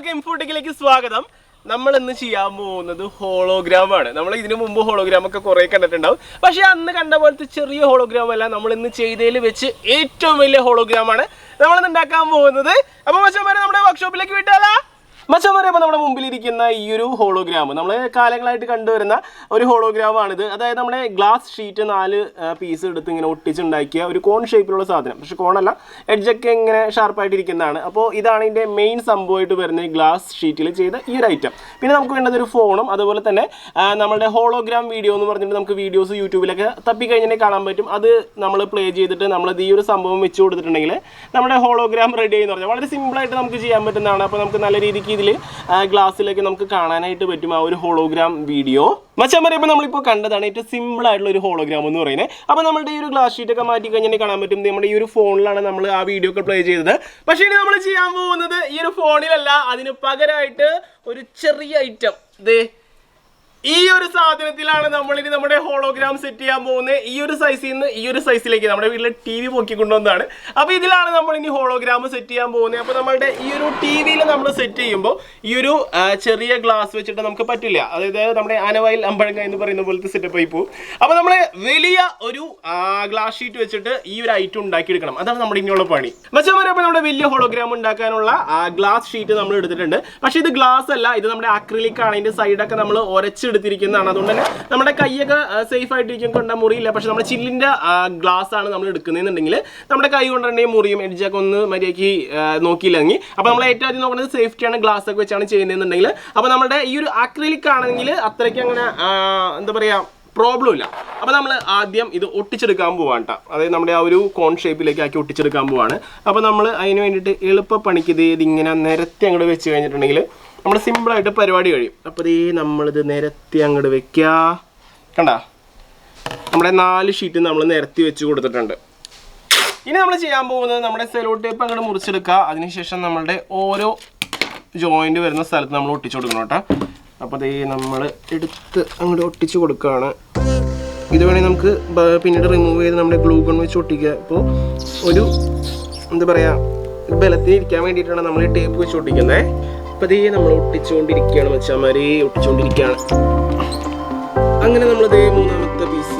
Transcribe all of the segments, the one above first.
എല്ലാവർക്കും ഇൻഫോട്ടിക്കിലേക്ക് സ്വാഗതം. നമ്മൾ ഇന്ന് ചെയ്യാൻ പോകുന്നത് ഹോളോഗ്രാം ആണ്. നമ്മൾ ഇതിനു മുമ്പ് ഹോളോഗ്രാം ഒക്കെ കുറെ കണ്ടിട്ടുണ്ടാവും. പക്ഷെ അന്ന് കണ്ട പോലത്തെ ചെറിയ ഹോളോഗ്രാം അല്ല നമ്മൾ ഇന്ന് ചെയ്തതിൽ വെച്ച് ഏറ്റവും വലിയ ഹോളോഗ്രാം ആണ്. നമ്മൾ ഇന്ന് ഉണ്ടാക്കാൻ പോകുന്നത് അപ്പൊ പക്ഷേ നമ്മുടെ വർക്ക്ഷോപ്പിലേക്ക് വിട്ടാലാ? മച്ചന്മാരെ അപ്പോൾ നമ്മുടെ മുമ്പിലിരിക്കുന്ന ഈ ഒരു ഹോളോഗ്രാം നമ്മൾ കാലങ്ങളായിട്ട് കണ്ടുവരുന്ന ഒരു ഹോളോഗ്രാം ആണിത്. അതായത് നമ്മുടെ ഗ്ലാസ് ഷീറ്റ് നാല് പീസ് എടുത്ത് ഇങ്ങനെ ഒട്ടിച്ചുണ്ടാക്കിയ ഒരു കോൺ ഷേപ്പിലുള്ള സാധനം. പക്ഷെ കോണല്ല എഡ്ജൊക്കെ ഇങ്ങനെ ഷാർപ്പായിട്ടിരിക്കുന്നതാണ് അപ്പോൾ ഇതാണ് ഇതിന്റെ മെയിൻ സംഭവമായിട്ട് വരുന്ന ഗ്ലാസ് ഷീറ്റിൽ ചെയ്ത ഈ ഒരു ഐറ്റം പിന്നെ നമുക്ക് വേണ്ടത് ഒരു ഫോണും അതുപോലെ തന്നെ നമ്മുടെ ഹോളോഗ്രാം വീഡിയോ എന്ന് പറഞ്ഞിട്ട് നമുക്ക് വീഡിയോസ് യൂട്യൂബിലൊക്കെ തപ്പിക്കഴിഞ്ഞാൽ കാണാൻ പറ്റും. അത് നമ്മൾ പ്ലേ ചെയ്തിട്ട് നമ്മളത് ഈ ഒരു സംഭവം വെച്ച് കൊടുത്തിട്ടുണ്ടെങ്കിൽ നമ്മുടെ ഹോളോഗ്രാം റെഡി എന്ന് പറഞ്ഞാൽ വളരെ സിമ്പിളായിട്ട് നമുക്ക് ചെയ്യാൻ പറ്റുന്നതാണ്. അപ്പോൾ നമുക്ക് നല്ല രീതിക്ക് ഇതിൽ ഗ്ലാസ്സിലൊക്കെ നമുക്ക് കാണാനായിട്ട് പറ്റും ആ ഒരു ഹോളോഗ്രാം വീഡിയോ മച്ചാൻ പറയുമ്പോൾ നമ്മളിപ്പോൾ കണ്ടതാണ് ഏറ്റവും സിമ്പിൾ ആയിട്ടുള്ള ഒരു ഹോളോഗ്രാം എന്ന് പറയുന്നത്. അപ്പോൾ നമ്മുടെ ഈ ഒരു ഗ്ലാസ് ഷീറ്റ് ഒക്കെ മാറ്റി കഴിഞ്ഞാൽ കാണാൻ പറ്റും നമ്മുടെ ഈ ഒരു ഫോണിലാണ് നമ്മൾ ആ വീഡിയോ ഒക്കെ പ്ലേ ചെയ്തത്. പക്ഷേ ഇനി നമ്മൾ ചെയ്യാൻ പോകുന്നത് ഈ ഒരു ഫോണിലല്ല അതിന് പകരമായിട്ട് ഒരു ചെറിയ ഐറ്റം ദേ ഈ ഒരു സാധനത്തിലാണ് നമ്മൾ ഇനി നമ്മുടെ ഹോളോഗ്രാം സെറ്റ് ചെയ്യാൻ പോകുന്നത്. ഈ ഒരു സൈസിൽ നിന്ന് ഈ ഒരു സൈസിലേക്ക് നമ്മുടെ വീട്ടിലെ ടി വി പൊക്കി കൊണ്ടുവന്നതാണ് അപ്പോൾ ഇതിലാണ് നമ്മൾ ഇനി ഹോളോഗ്രാം സെറ്റ് ചെയ്യാൻ പോകുന്നത്. അപ്പോൾ നമ്മുടെ ഈ ഒരു ടി വിയിൽ നമ്മൾ സെറ്റ് ചെയ്യുമ്പോൾ ഈ ഒരു ചെറിയ ഗ്ലാസ് വെച്ചിട്ട് നമുക്ക് പറ്റില്ല. അതായത് നമ്മുടെ അനവയിൽ അമ്പഴങ്ങ എന്ന് പറയുന്ന പോലത്തെ സെറ്റപ്പ് ആയി പോകും. അപ്പോൾ നമ്മൾ വലിയ ഒരു ഗ്ലാസ് ഷീറ്റ് വെച്ചിട്ട് ഈ ഒരു ഐറ്റം ഉണ്ടാക്കിയെടുക്കണം. അതാണ് നമ്മുടെ ഇനിയുള്ള പണി. മച്ചന്മാരെ അപ്പോൾ നമ്മുടെ വലിയ ഹോളോഗ്രാം ഉണ്ടാക്കാനുള്ള ഗ്ലാസ് ഷീറ്റ് നമ്മൾ എടുത്തിട്ടുണ്ട്. പക്ഷേ ഇത് ഗ്ലാസ് അല്ല. ഇത് നമ്മുടെ അക്രിലിക് ആണ്. ഇതിന്റെ സൈഡൊക്കെ നമ്മൾ ഒരച്ചെടുത്തിരിക്കുന്നതാണ് അതുകൊണ്ട് തന്നെ നമ്മുടെ കൈയൊക്കെ സേഫ് ആയിട്ടിരിക്കും കൊണ്ടാൽ മുറിയില്ല. പക്ഷെ നമ്മുടെ ചില്ലിന്റെ ഗ്ലാസ് ആണ് നമ്മൾ എടുക്കുന്നതെന്നുണ്ടെങ്കിൽ നമ്മുടെ കൈ കൊണ്ടുണ്ടെങ്കിൽ മുറിയും എഡ്ജൊക്കെ ഒന്ന് മര്യാദയ്ക്ക് നോക്കിയില്ലെങ്കിൽ. അപ്പോൾ നമ്മൾ ഏറ്റവും ആദ്യം നോക്കുന്നത് സേഫ്റ്റിയാണ് ഗ്ലാസ് ഒക്കെ വെച്ചാണ് ചെയ്യുന്നതെന്നുണ്ടെങ്കിൽ. അപ്പോൾ നമ്മുടെ ഈ ഒരു അക്രിലിക് ആണെങ്കിൽ അത്രയ്ക്ക് അങ്ങനെ എന്താ പറയുക പ്രോബ്ലം ഇല്ല. അപ്പോൾ നമ്മൾ ആദ്യം ഇത് ഒട്ടിച്ചെടുക്കാൻ പോവാണ് കേട്ടോ അതായത് നമ്മുടെ ആ ഒരു കോൺ ഷേപ്പിലേക്ക് ആക്കി ഒട്ടിച്ചെടുക്കാൻ പോവാണ്. അപ്പോൾ നമ്മൾ അതിന് വേണ്ടിയിട്ട് എളുപ്പ പണിക്ക് ഇത് ഇതിങ്ങനെ നിരത്തി അങ്ങോട്ട് വെച്ച് കഴിഞ്ഞിട്ടുണ്ടെങ്കിൽ നമ്മൾ സിമ്പിളായിട്ട് പരിപാടി കഴിയും. അപ്പോൾ ഈ നമ്മളിത് നിരത്തി അങ്ങോട്ട് വെക്കുക കണ്ട? നമ്മുടെ നാല് ഷീറ്റ് നമ്മൾ നിരത്തി വെച്ച് കൊടുത്തിട്ടുണ്ട്. ഇനി നമ്മൾ ചെയ്യാൻ പോകുന്നത് നമ്മുടെ സെലോ ടേപ്പ് അങ്ങോട്ട് മുറിച്ചെടുക്കുക അതിനുശേഷം നമ്മളുടെ ഓരോ ജോയിന്റ് വരുന്ന സ്ഥലത്ത് നമ്മൾ ഒട്ടിച്ചു കൊടുക്കണം കേട്ടോ. അപ്പോൾ അതേ നമ്മൾ എടുത്ത് അങ്ങോട്ട് ഒട്ടിച്ചു കൊടുക്കുകയാണ് ഇത് വേണമെങ്കിൽ നമുക്ക് പിന്നീട് റിമൂവ് ചെയ്ത് നമ്മുടെ ഗ്ലൂ ഗൺ വെച്ച് ഒട്ടിക്കുക ഇപ്പോൾ ഒരു എന്താ പറയുക ബലത്തിൽ ഇരിക്കാൻ വേണ്ടിയിട്ടാണ് നമ്മൾ ഈ ടേപ്പ് വെച്ച് ഒട്ടിക്കുന്നത് അപ്പോൾ നമ്മൾ ഒട്ടിച്ചുകൊണ്ടിരിക്കുകയാണ് മച്ചാമാരെ ഒട്ടിച്ചുകൊണ്ടിരിക്കുകയാണ് അങ്ങനെ നമ്മൾ ഇതേ മൂന്നാമത്തെ പീസ്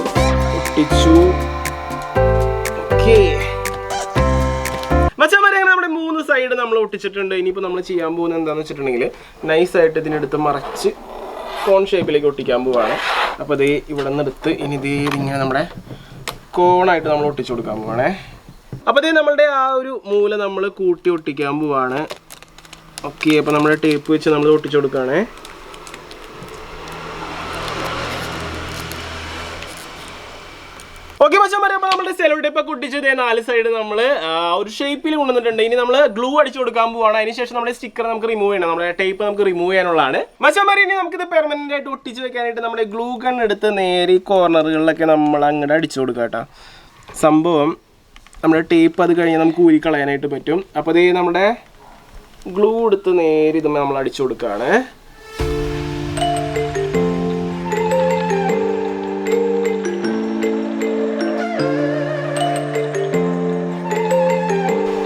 ഒട്ടിച്ചു. ഓക്കേ അങ്ങനെ നമ്മുടെ മൂന്ന് സൈഡ് നമ്മൾ ഒട്ടിച്ചിട്ടുണ്ട്. ഇനിയിപ്പോൾ നമ്മൾ ചെയ്യാൻ പോകുന്നത് എന്താണെന്ന് വെച്ചിട്ടുണ്ടെങ്കിൽ നൈസായിട്ട് ഇതിനെടുത്ത് മറച്ച് കോൺ ഷേപ്പിലേക്ക് ഒട്ടിക്കാൻ പോവാണ്. അപ്പോൾ ഇത് ഇവിടെ നിന്ന് എടുത്ത് ഇനി ഇത് ഇങ്ങനെ നമ്മുടെ കോണായിട്ട് നമ്മൾ ഒട്ടിച്ചു കൊടുക്കാൻ പോവാണേ. അപ്പോൾ ഇത് നമ്മളുടെ ആ ഒരു മൂല നമ്മൾ കൂട്ടി ഒട്ടിക്കാൻ പോവാണ്. ഓക്കെ അപ്പോൾ നമ്മുടെ ടേപ്പ് വെച്ച് നമ്മൾ ഒട്ടിച്ചു കൊടുക്കുകയാണേ ഓക്കെ മച്ചാൻ പറയുമ്പോൾ നമ്മുടെ സെലോ ടേപ്പ് ഒക്കെ ഒട്ടിച്ച് ഇതേ നാല് സൈഡ് നമ്മൾ ഒരു ഷേപ്പിൽ കൊണ്ടുവന്നിട്ടുണ്ട്. ഇനി നമ്മൾ ഗ്ലൂ അടിച്ചു കൊടുക്കാൻ പോവാണ്. അതിനുശേഷം നമ്മുടെ സ്റ്റിക്കർ നമുക്ക് റിമൂവ് ചെയ്യണം. നമ്മുടെ ടേപ്പ് നമുക്ക് റിമൂവ് ചെയ്യാനുള്ളതാണ്. മച്ചാൻ പറയും ഇനി നമുക്കിത് പെർമനന്റ് ആയിട്ട് ഒട്ടിച്ച് വെക്കാനായിട്ട് നമ്മുടെ ഗ്ലൂ ഗൺ എടുത്ത് നേരെ കോർണറുകളിലൊക്കെ നമ്മൾ അങ്ങോട്ട് അടിച്ചു കൊടുക്കുക കേട്ടോ സംഭവം നമ്മുടെ ടേപ്പ് അത് കഴിഞ്ഞാൽ നമുക്ക് ഊരിക്കളയാനായിട്ട് പറ്റും. അപ്പോൾ ഇത് നമ്മുടെ ഗ്ലൂ എടുത്ത് നേരെ ഇത് നമ്മൾ അടിച്ചു കൊടുക്കുകയാണ്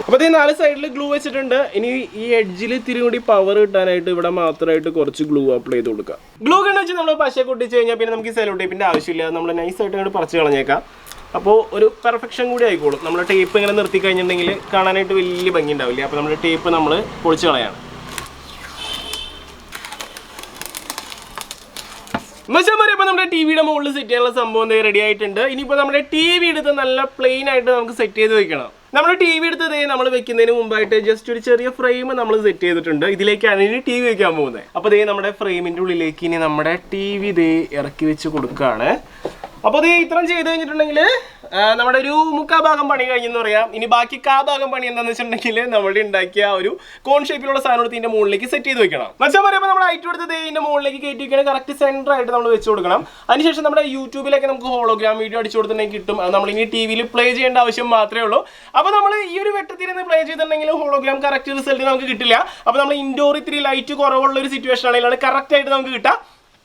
അപ്പോൾ നാല് സൈഡിൽ ഗ്ലൂ വെച്ചിട്ടുണ്ട്. ഇനി ഈ എഡ്ജിൽ ഇത്തിരി കൂടി പവർ കിട്ടാനായിട്ട് ഇവിടെ മാത്രമായിട്ട് കുറച്ച് ഗ്ലൂ അപ്ലൈ ചെയ്ത് കൊടുക്കുക ഗ്ലൂ കണ്ടു വെച്ച് നമ്മൾ പശ കൊട്ടിച്ച് കഴിഞ്ഞാൽ പിന്നെ നമുക്ക് ഈ സെലോ ടേപ്പിന്റെ ആവശ്യമില്ല. നമ്മൾ നൈസായിട്ട് അങ്ങോട്ട് പറിച്ച് കളഞ്ഞേക്കാം. അപ്പോൾ ഒരു പെർഫെക്ഷൻ കൂടി ആയിക്കോളും. നമ്മൾ ടേപ്പ് ഇങ്ങനെ നിർത്തി കഴിഞ്ഞിട്ടുണ്ടെങ്കിൽ കാണാനായിട്ട് വലിയ ഭംഗി ഉണ്ടാവില്ല അപ്പോൾ നമ്മുടെ ടേപ്പ് നമ്മൾ പൊളിച്ച് കളയാണ്. ഇപ്പോൾ നമ്മുടെ ടി വിയുടെ മുകളിൽ സെറ്റ് ചെയ്യാനുള്ള സംഭവം റെഡി ആയിട്ടുണ്ട്. ഇനിയിപ്പോൾ നമ്മുടെ ടി വി എടുത്ത് നല്ല പ്ലെയിൻ ആയിട്ട് നമുക്ക് സെറ്റ് ചെയ്ത് വെക്കണം. നമ്മുടെ ടി വി എടുത്ത് നമ്മൾ വെക്കുന്നതിന് മുമ്പായിട്ട് ജസ്റ്റ് ഒരു ചെറിയ ഫ്രെയിം നമ്മൾ സെറ്റ് ചെയ്തിട്ടുണ്ട്. ഇതിലേക്കാണ് ഇനി ടി വി വെക്കാൻ പോകുന്നത്. അപ്പോൾ ദേ നമ്മുടെ ഫ്രെയിമിന്റെ ഉള്ളിലേക്ക് ഇനി നമ്മുടെ ടി വി ദേ ഇറക്കി വെച്ച് കൊടുക്കുകയാണ് അപ്പോൾ ദേ ഇത്രയും ചെയ്ത് കഴിഞ്ഞിട്ടുണ്ടെങ്കിൽ നമ്മുടെ ഒരു മുക്കാ ഭാഗം പണി കഴിഞ്ഞെന്ന് പറയാം. ഇനി ബാക്കി കാ ഭാഗം പണി എന്താണെന്ന് വെച്ചിട്ടുണ്ടെങ്കിൽ നമ്മൾ ഉണ്ടാക്കിയ ഒരു കോൺ ഷേപ്പിലുള്ള സാധനം എടുത്ത് ഇതിന്റെ മുകളിലേക്ക് സെറ്റ് ചെയ്ത് വെക്കണം. മച്ചാൻ പറയുമ്പോൾ നമ്മൾ ഐറ്റം എടുത്ത് ഇതിന്റെ മുകളിലേക്ക് കയറ്റി വെക്കണം. കറക്റ്റ് സെന്റർ ആയിട്ട് നമ്മൾ വെച്ച് കൊടുക്കണം. അതിനുശേഷം നമ്മുടെ യൂട്യൂബിലൊക്കെ നമുക്ക് ഹോളോഗ്രാം വീഡിയോ അടിച്ചു കൊടുത്തിട്ടുണ്ടെങ്കിൽ കിട്ടും. അത് നമ്മൾ ഇനി ടി വിയിൽ പ്ലേ ചെയ്യേണ്ട ആവശ്യം മാത്രമേ ഉള്ളൂ. അപ്പോൾ നമ്മൾ ഈ ഒരു വെട്ടത്തിരുന്ന് പ്ലേ ചെയ്തിട്ടുണ്ടെങ്കിൽ ഹോളോഗ്രാം കറക്റ്റ് റിസൾട്ട് നമുക്ക് കിട്ടില്ല. അപ്പോൾ നമ്മൾ ഇൻഡോർ ഇത്തിരി ലൈറ്റ് കുറവുള്ള ഒരു സിറ്റുവേഷൻ ആണെങ്കിലാണ് കറക്റ്റ് ആയിട്ട് നമുക്ക് കിട്ടുക.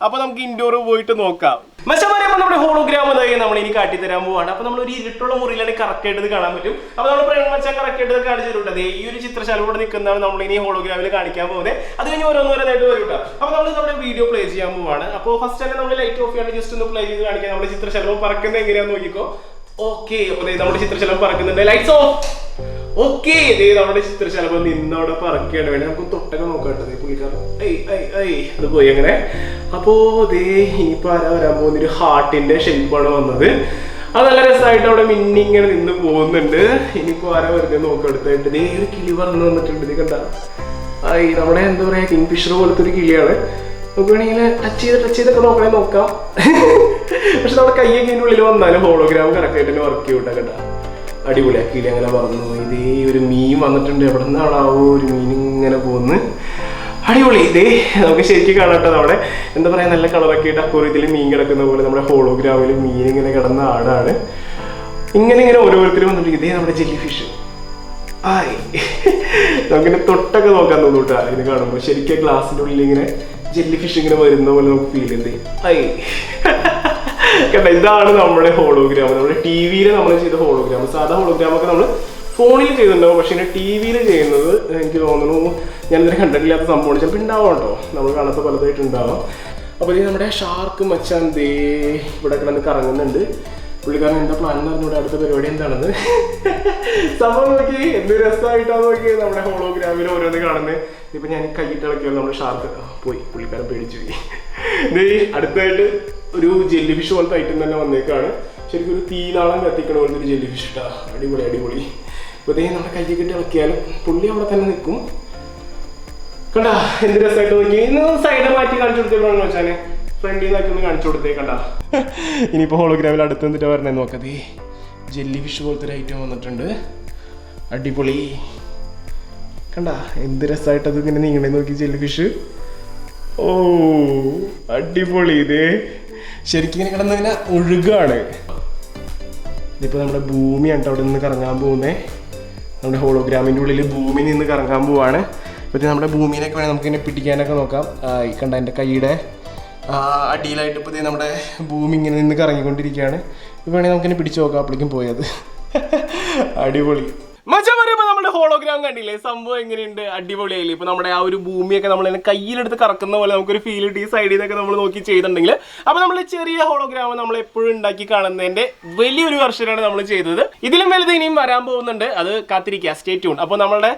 അപ്പൊ നമുക്ക് ഇൻഡോർ പോയിട്ട് നോക്കാം. മച്ചമാരെ അപ്പൊ നമ്മുടെ ഹോളോഗ്രാം നമ്മൾ ഇനി കാട്ടിത്തരാൻ പോവാണ്. അപ്പൊ നമ്മൾ ഒരു ഇരുട്ടുള്ള മുറിയിലാണ് കറക്റ്റ് ആയിട്ട് ഇത് കാണാൻ പറ്റും. അപ്പൊ നമ്മൾ പ്രേമ മച്ചാൻ കറക്റ്റ് ആയിട്ട് കാണിച്ചു തരും ദേ ഈ ഒരു ചിത്രശാല കൂടെ നിൽക്കുന്നതാണ് നമ്മൾ ഇനി ഹോളോഗ്രാമിൽ കാണിക്കാൻ പോകുന്നത്. അത് കഴിഞ്ഞ് ഓരോന്നോരോന്നായിട്ട് വരും കേട്ടോ അപ്പൊ നമ്മൾ നമ്മുടെ വീഡിയോ പ്ലേ ചെയ്യാൻ പോവാണ്. അപ്പോൾ ഫസ്റ്റ് തന്നെ നമ്മൾ ലൈറ്റ് ഓഫ് ചെയ്യാണ്ട് ജസ്റ്റ് ഒന്ന് പ്ലേ ചെയ്ത് കാണിക്കാം. നമ്മുടെ ചിത്രശലഭം പറക്കുന്നത് എങ്ങനെയാന്ന് നോക്കിക്കോ. ഓക്കെ അപ്പൊ നമ്മുടെ ചിത്രശലഭം പറക്കുന്നുണ്ട്. ലൈറ്റ്സ് ഓഫ് ഓക്കെ ഇതേ നമ്മുടെ ചിത്രശലഭം നിന്നവിടെ പറക്കുകയാണ്. വേണ്ടി നമുക്ക് തൊട്ടൊക്കെ നോക്കാട്ടോ ദേ പുള്ളിക്കാരൻ ഐ ഐ ഐ അത് പോയി അങ്ങനെ. അപ്പോ ദേ ഇനിയിപ്പോ ആരാ വരാൻ പോകുന്ന? ഒരു ഹാർട്ടിന്റെ ഷെയ്പ്പാണ് വന്നത്. അത് നല്ല രസമായിട്ട് അവിടെ മിന്നിങ്ങനെ നിന്ന് പോകുന്നുണ്ട്. ഇനിയിപ്പോ ആരാ വരുന്നത് നോക്കെടുത്തായിട്ട് ദേ ഒരു കിളി പറന്ന് വന്നിട്ടുണ്ട്. ഇത് കണ്ട. ഐ നമ്മുടെ എന്താ പറയാ കിങ് ഫിഷർ പോലത്തെ ഒരു കിളിയാണ്. നമുക്ക് വേണമെങ്കിൽ ടച്ച് ചെയ്ത് ടച്ച് ചെയ്തൊക്കെ നോക്കണേ നോക്കാം. പക്ഷെ നമ്മുടെ കയ്യൊക്കെ ഇതിനുള്ളിൽ വന്നാലും ഹോളോഗ്രാം കറക്റ്റ് ആയിട്ട് തന്നെ വർക്ക് ചെയ്യൂട്ടാ കേട്ടോ. അടിപൊളി കിളി അങ്ങനെ പറഞ്ഞു. ഇതേ ഒരു മീൻ വന്നിട്ടുണ്ട്. എവിടെ നിന്നാണാവോ ഒരു മീൻ ഇങ്ങനെ പോകുന്നു അടിപൊളി. ഇതേ നമുക്ക് ശരിക്കും കാണാട്ടോ നമ്മുടെ എന്താ പറയാ നല്ല കളറൊക്കെ ഇട്ട് അക്കൂറിയത്തിൽ മീൻ കിടക്കുന്ന പോലെ നമ്മുടെ ഹോളോഗ്രാമിൽ മീൻ ഇങ്ങനെ കിടന്ന ആടാണ്. ഇങ്ങനെ ഇങ്ങനെ ഓരോരുത്തരും വന്നിട്ടുണ്ട്. ഇതേ നമ്മുടെ ജെല്ലി ഫിഷ് ആയി. നമുക്കിങ്ങനെ തൊട്ടൊക്കെ നോക്കാൻ തോന്നൂട്ടാ ഇത് കാണുമ്പോൾ ശരിക്കും ഗ്ലാസിന്റെ ഉള്ളിൽ ഇങ്ങനെ ജെല്ലി ഫിഷ് ഇങ്ങനെ വരുന്ന പോലെ നമുക്ക് ഫീൽ ചെയ്തേ ആയി. കണ്ട ഇതാണ് നമ്മുടെ ഹോളോഗ്രാം നമ്മുടെ ടി വിയിൽ നമ്മൾ ചെയ്ത ഹോളോഗ്രാം സാധാ ഹോളോഗ്രാം ഒക്കെ നമ്മൾ ഫോണിൽ ചെയ്തിട്ടുണ്ടാവും പക്ഷേ ടി വിയിൽ ചെയ്യുന്നത് എനിക്ക് തോന്നുന്നു ഞാൻ ഇതുവരെ കണ്ടിട്ടില്ലാത്ത സംഭവമാണ്. ചിലപ്പോൾ ഉണ്ടാവും കേട്ടോ. നമ്മൾ കാണാത്ത പലതായിട്ട് ഉണ്ടാവാം അപ്പോൾ ഇത് നമ്മുടെ ഷാർക്ക് മച്ചാൻ ദേ ഇവിടെ കിടന്ന് കറങ്ങുന്നുണ്ട്. പുള്ളിക്കാരൻ എന്താ പ്ലാൻ എന്ന് പറഞ്ഞൂടെ അടുത്ത പരിപാടി എന്താണെന്ന്. സംഭവം നോക്കി എന്ത് രസമായിട്ടാണ് നോക്കി നമ്മുടെ ഹോളോഗ്രാമിൽ ഓരോന്ന് കാണുന്നത് ഇപ്പം ഞാൻ കൈയിട്ട് ഇളക്കിയാൽ നമ്മുടെ ഷാർക്ക് പോയി. പുള്ളിക്കാരൻ പേടിച്ചു പോയി. അടുത്തായിട്ട് ഒരു ജെല്ലി ഫിഷ് പോലത്തെ ഐറ്റം തന്നെ വന്നേക്കാണ്. ശരിക്കും ഒരു തീനാളം കത്തിക്കണ പോലത്തെ ഒരു ജെല്ലി ഫിഷ് ഇട്ടാ അടിപൊളി അടിപൊളി. അപ്പൊ ദേ നമ്മുടെ കൈ കിട്ടി ഇളക്കിയാലും പുള്ളി അവിടെ തന്നെ നിൽക്കും. കണ്ടാ എന്ത് രസമായിട്ട് നോക്കി. ഇന്ന് സൈഡ് മാറ്റി കാണിച്ചു കൊടുത്തേക്കാണെന്ന് വെച്ചാൽ? ഫ്രണ്ടിൽ നിന്നൊക്കെ ഒന്ന് കാണിച്ചു കൊടുത്തേ കണ്ടാ. ഇനിയിപ്പോ ഹോളോഗ്രാമിൽ അടുത്ത് നിന്നിട്ട് പറഞ്ഞേ നോക്കതേ ജെല്ലി ഫിഷ് പോലത്തെ ഒരു ഐറ്റം വന്നിട്ടുണ്ട്. അടിപൊളി. കണ്ടാ എന്ത് രസമായിട്ട് അത് ഇങ്ങനെ നീങ്ങണേ നോക്കി ജെല്ലി ഫിഷ് ഓ അടിപൊളി ഇതേ. ശരിക്കും ഇങ്ങനെ കിടന്ന് ഇങ്ങനെ ഒഴുകാണ്. ഇതിപ്പോൾ നമ്മുടെ ഭൂമിയാണ് അവിടെ നിന്ന് കറങ്ങാൻ പോകുന്നത് നമ്മുടെ ഹോളോഗ്രാമിന്റെ ഉള്ളിൽ ഭൂമി നിന്ന് കറങ്ങാൻ പോവാണ്. ഇപ്പോൾ നമ്മുടെ ഭൂമിയിലേക്ക് വേണേൽ നമുക്ക് ഇങ്ങനെ പിടിക്കാനൊക്കെ നോക്കാം. ഈ കണ്ട എന്റെ കൈയുടെ അടിയിലായിട്ട് ഇപ്പോൾ നമ്മുടെ ഭൂമി ഇങ്ങനെ നിന്ന് കറങ്ങിക്കൊണ്ടിരിക്കുകയാണ്. ഇപ്പൊ വേണേൽ നമുക്കിങ്ങനെ പിടിച്ചു നോക്കാം അപ്പോഴേക്കും പോയത്. അടിപൊളി. പറയുമ്പോൾ നമ്മുടെ ഹോളോഗ്രാം കണ്ടില്ലേ? സംഭവം എങ്ങനെയുണ്ട്? അടിപൊളിയായില്ലേ? ഇപ്പൊ നമ്മുടെ ആ ഒരു ഭൂമിയൊക്കെ നമ്മൾ ഇങ്ങനെ കയ്യിലെടുത്ത് കറക്കുന്ന പോലെ നമുക്കൊരു ഫീൽ കിട്ടി ഈ സൈഡിൽ നിന്നൊക്കെ നമ്മൾ നോക്കി ചെയ്തിട്ടുണ്ടെങ്കിൽ. അപ്പൊ നമ്മൾ ചെറിയ ഹോളോഗ്രാം നമ്മൾ എപ്പോഴും ഉണ്ടാക്കി കാണുന്നതിന്റെ വലിയൊരു വെർഷനാണ് നമ്മൾ ചെയ്തത്. ഇതിലും വലുത് ഇനിയും വരാൻ പോകുന്നുണ്ട്. അത് കാത്തിരിക്കുക. സ്റ്റേ ട്യൂൺ അപ്പോൾ നമ്മുടെ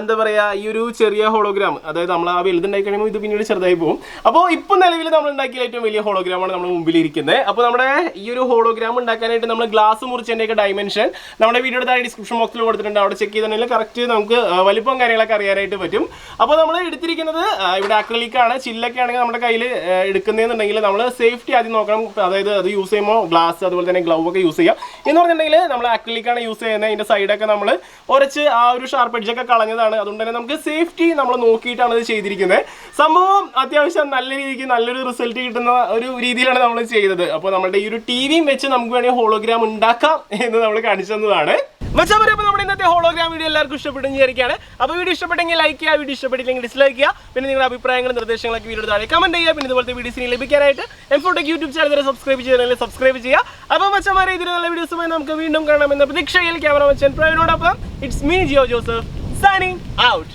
എന്താ പറയാ ഈ ഒരു ചെറിയ ഹോളോഗ്രാം അതായത് നമ്മൾ ആ വലുതുണ്ടാക്കി കഴിയുമ്പോൾ ഇത് പിന്നീട് ചെറുതായി പോകും. അപ്പോൾ ഇപ്പൊ നിലവിൽ നമ്മൾ ഉണ്ടാക്കിയ ഏറ്റവും വലിയ ഹോളോഗ്രാമാണ് നമ്മുടെ മുമ്പിൽ ഇരിക്കുന്നത്. അപ്പോൾ നമ്മുടെ ഈ ഒരു ഹോളോഗ്രാം ഉണ്ടാക്കാനായിട്ട് നമ്മൾ ഗ്ലാസ് മുറിച്ചതിന്റെയൊക്കെ ഡയമെൻഷൻ നമ്മുടെ വീഡിയോയുടെ താഴെ ഡിസ്ക്രിപ്ഷൻ ബോക്സിൽ കൊടുത്തിട്ടുണ്ട്. അവിടെ ചെക്ക് ചെയ്തിട്ടുണ്ടെങ്കിൽ കറക്റ്റ് നമുക്ക് വലിപ്പം കാര്യങ്ങളൊക്കെ അറിയാനായിട്ട് പറ്റും. അപ്പോൾ നമ്മൾ എടുത്തിരിക്കുന്നത് ഇവിടെ അക്രലിക്കാണ് ചില്ലൊക്കെ ആണെങ്കിൽ നമ്മുടെ കയ്യിൽ എടുക്കുന്നതെന്നുണ്ടെങ്കിൽ നമ്മൾ സേഫ്റ്റി ആദ്യം നോക്കണം. അതായത് അത് യൂസ് ചെയ്യുമ്പോൾ ഗ്ലാസ് അതുപോലെ തന്നെ ഗ്ലൗ ഒക്കെ യൂസ് ചെയ്യാം. എന്ന് പറഞ്ഞിട്ടുണ്ടെങ്കിൽ നമ്മൾ അക്രലിക്കാണ് യൂസ് ചെയ്യുന്നത്. അതിന്റെ സൈഡൊക്കെ നമ്മൾ ഉരച്ച് ആ ഒരു ഷാർപ്പ് എഡ്ജൊക്കെ കളഞ്ഞതാണ്. അതുകൊണ്ട് തന്നെ നമുക്ക് സേഫ്റ്റി നമ്മൾ നോക്കിയിട്ടാണ് ഇത് ചെയ്തിരിക്കുന്നത്. സംഭവം അത്യാവശ്യം നല്ല രീതിക്ക് നല്ലൊരു റിസൾട്ട് കിട്ടുന്ന ഒരു രീതിയിലാണ് നമ്മൾ ചെയ്തത്. അപ്പോൾ നമ്മുടെ ഈ ഒരു ടി വിയും വെച്ച് നമുക്ക് വേണമെങ്കിൽ ഹോളോഗ്രാം ഉണ്ടാക്കാം എന്ന് നമ്മൾ കാണിച്ചു തന്നതാണ്. മച്ചാൻ അപ്പോൾ നമ്മുടെ ഇന്നത്തെ ഹോളോഗ്രാം വീഡിയോ എല്ലാവർക്കും ഇഷ്ടപ്പെട്ടെന്ന് വിചാരിക്കുകയാണ്. അപ്പോൾ വീഡിയോ ഇഷ്ടപ്പെട്ടെങ്കിൽ ലൈക്ക് ചെയ്യുക വീഡിയോ ഇഷ്ടപ്പെട്ടില്ലെങ്കിൽ ഡിസ്ലൈക്ക് ചെയ്യുക. പിന്നെ നിങ്ങളുടെ അഭിപ്രായങ്ങളും നിർദ്ദേശങ്ങളൊക്കെ വീഡിയോ താഴെ കമന്റ് ചെയ്യുക. പിന്നെ ഇതുപോലത്തെ വീഡിയോസിന് ലഭിക്കാനായിട്ട് എംഫോട്ടേക്ക് യൂട്യൂബ് ചാനൽ വരെ സബ്സ്ക്രൈബ് ചെയ്യുന്നതിൽ സബ്സ്ക്രൈബ് ചെയ്യുക. അപ്പോൾ മച്ചന്മാരെ ഇതിന് നല്ല വീഡിയോസുമായി നമുക്ക് വീണ്ടും കാണാമെന്ന പ്രതീക്ഷയിൽ ക്യാമറ മച്ചൻ പ്രവീണോടൊപ്പം. It's me Jio Joseph signing out